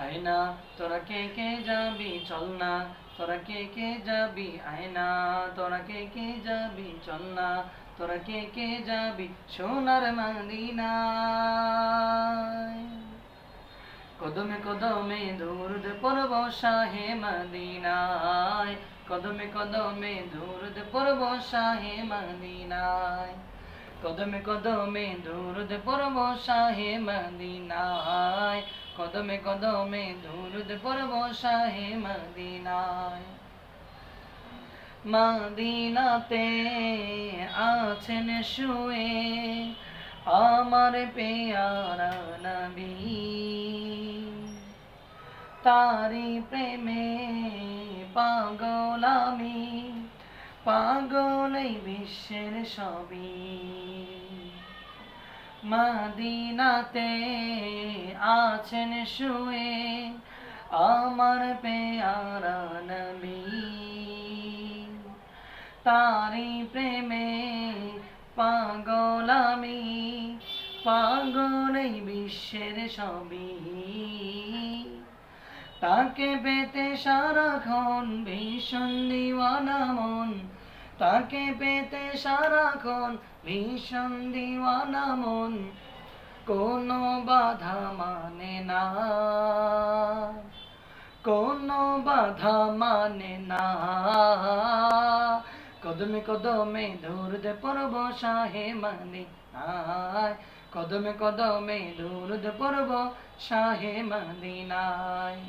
আয়না তোরা কে কে যাবি চল না তোরা কে কে যাবি আয়না তোরা কে কে যাবি চল না তোরা কে কে যাবি সোনার মদিনায় কদমে কদমে দূরদ পর্ব শাহে মদিনায় কদমে কদমে দূরদ পর্ব শাহে মদিনায় কদমে কদমে দূরদ পর্ব শাহে মদিনায় কদমে কদমে দূরদ পর্ব শাহে মদিনায়। মদিনাতে আছেন শুয়ে আমার পেয়ারা নবী। তারি প্রেমে পাগল আমি বিশ্বের সবই। মদিনাতে আছেন শুয়ে আমার পেয়ারা নবী। তারি প্রেমে পাগল আমি, পাগল এই বিশ্বের সবই। তাকে পেতে সারাক্ষণ ভীষণ দিওয়ানা মন তাকে পেতে সারাক্ষণ ভীষণ দিওয়ানা মন। কোনো বাধা মানে না। কোনো বাধা মানে না। কদমে কদমে দূরদে পর্ব শাহে মানে আয়। কদমে কদমে দূরদে পর্ব শাহে মদিনায়